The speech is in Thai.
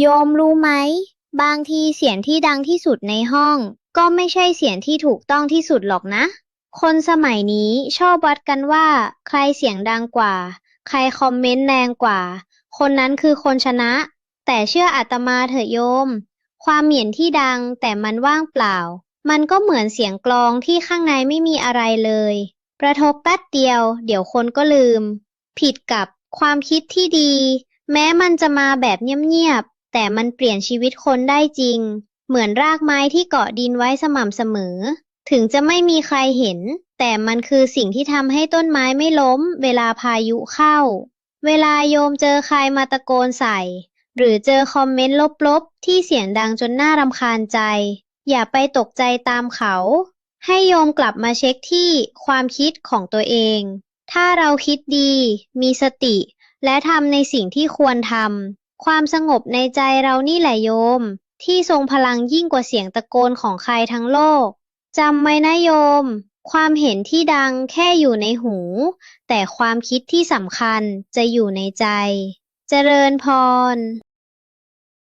โยมรู้ไหม บางทีเสียงที่ดังที่สุดในห้อง ก็ไม่ใช่เสียงที่ถูกต้องที่สุดหรอกนะ คนสมัยนี้ชอบวัดกันว่า ใครเสียงดังกว่า ใครคอมเมนต์แรงกว่า คนนั้นคือคนชนะ แต่เชื่ออาตมาเถอะโยม ความเหมียนที่ดังแต่มันว่างเปล่า มันก็เหมือนเสียงกลองที่ข้างในไม่มีอะไรเลยกระทบแป๊บเดียว เดี๋ยวคนก็ลืม ผิดกับความคิดที่ดี แม้มันจะมาแบบเงียบ แต่มันเปลี่ยนชีวิตคนได้จริง เหมือนรากไม้ที่เกาะดินไว้สม่ำเสมอ ถึงจะไม่มีใครเห็น แต่มันคือสิ่งที่ทำให้ต้นไม้ไม่ล้ม เวลาพายุเข้า เวลาโยมเจอใครมาตะโกนใส่ หรือเจอคอมเมนต์ลบๆ ที่เสียงดังจนน่ารำคาญใจ อย่าไปตกใจตามเขา ให้โยมกลับมาเช็คที่ความคิดของตัวเอง ถ้าเราคิดดี มีสติ และทำในสิ่งที่ควรทำ ความสงบในใจเรานี่แหละโยม ที่ทรงพลังยิ่งกว่าเสียงตะโกนของใครทั้งโลก จำไว้นะโยม ความเห็นที่ดังแค่อยู่ในหู แต่ความคิดที่สำคัญจะอยู่ในใจ เจริญพร